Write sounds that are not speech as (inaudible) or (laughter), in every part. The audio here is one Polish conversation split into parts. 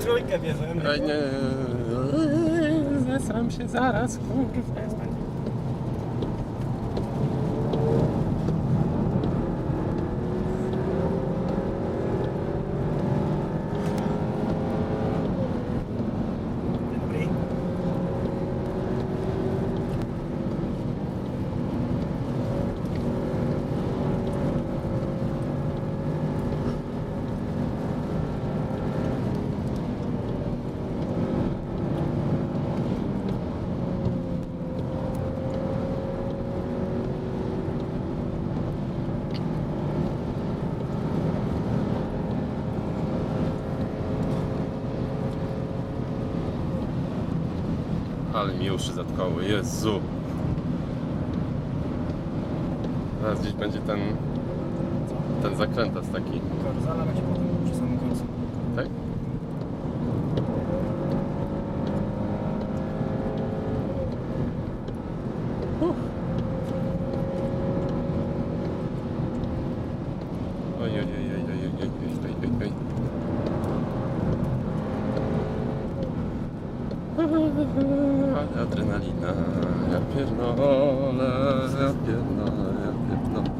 Trójkę bierzemy. Zesram się zaraz, kurwa. Ale mi uszy zatkały, Jezu. Zaraz gdzieś będzie ten, ten zakrętas taki, będzie potem przy samym końcu. tak? Oj, oj, oj, oj, oj, oj, oj, oj, oj, oj. Ale (laughs) adrenalina, ja pierdolę, ja pierdolę, ja pierdolę.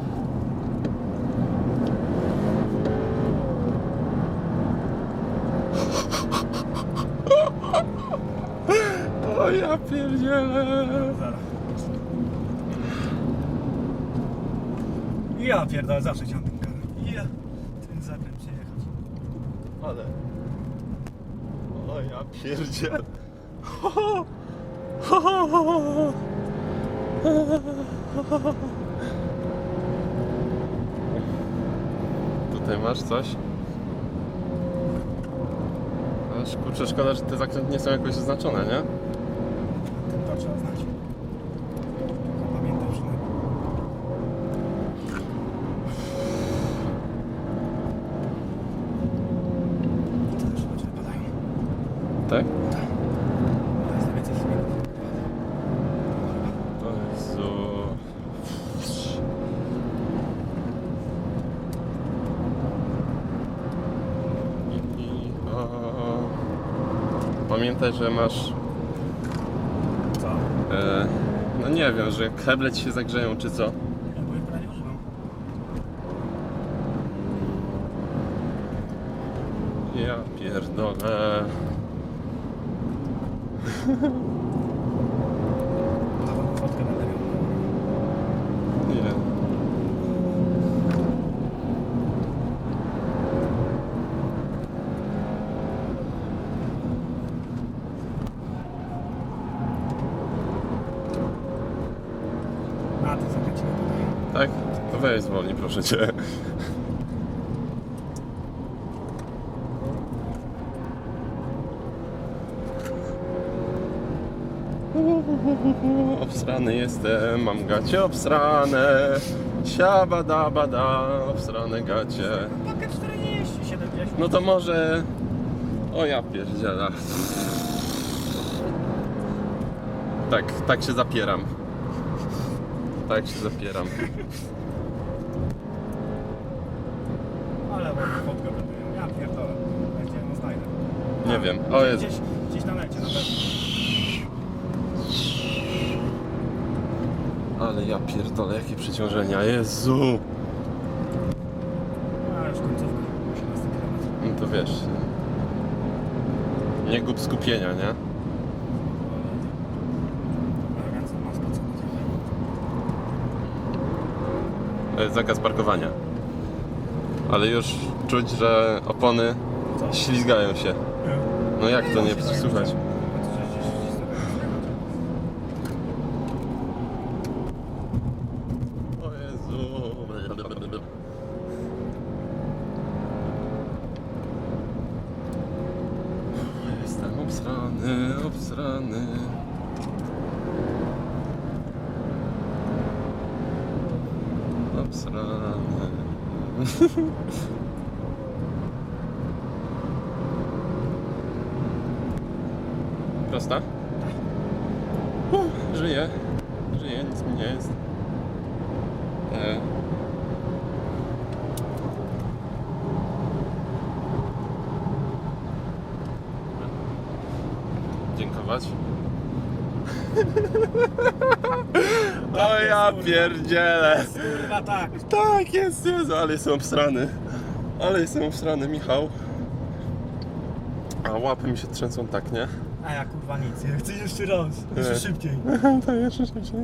(laughs) O ja pierdzielę. Ja pierdolę, zawsze chciałem ten kar. Ja. Ten zakręt przejechać. Ale... O ja pierdzielę. (laughs) (laughs) Tutaj masz coś? Kurczę, szkoda, że te zakręty nie są jakoś oznaczone, nie? To trzeba znać. Pamiętam przynajmniej. I to też ludzie wypadają. Tak? To jest najwięcej śmiechu. O Jezu. I- i- o. Pamiętaj, że masz Co? E, no nie wiem, że kable ci się zagrzeją czy co? Ja prawie używam. Ja pierdolę. (laughs) Taką fotkę będę miał. Nie. A, to zakręcimy tutaj. Tak? To weź zwolnij, proszę cię. Obsrany jestem, mam gacie obsrane. Siabada bada, obsrane gacie. Pakę 40, 70. No to może... O ja pierdziela. Tak, tak się zapieram. Tak się zapieram. Nie wiem. O jest. Gdzieś, gdzieś na necie na pewno. Ale ja pierdolę, jakie przeciążenia. Jezu. A, już końcówka. 18 km. No to wiesz. Nie gub skupienia, nie? Mam spocony. To jest zakaz parkowania. Ale już czuć, że opony ślizgają się. No jak to nie słuchać? O Jezu. (laughs) Prosta? Uh, żyję. Żyję, nic mi nie jest. E. parkować. (laughs) O ja pierdzielę! Kurwa tak. Tak, jest, jest, ale jestem obstrany. Ale jestem obstrany, Michał. A łapy mi się trzęsą tak, nie? A ja kurwa nic, ja chcę jeszcze raz. Jeszcze Nie. szybciej. (laughs) To jeszcze szybciej.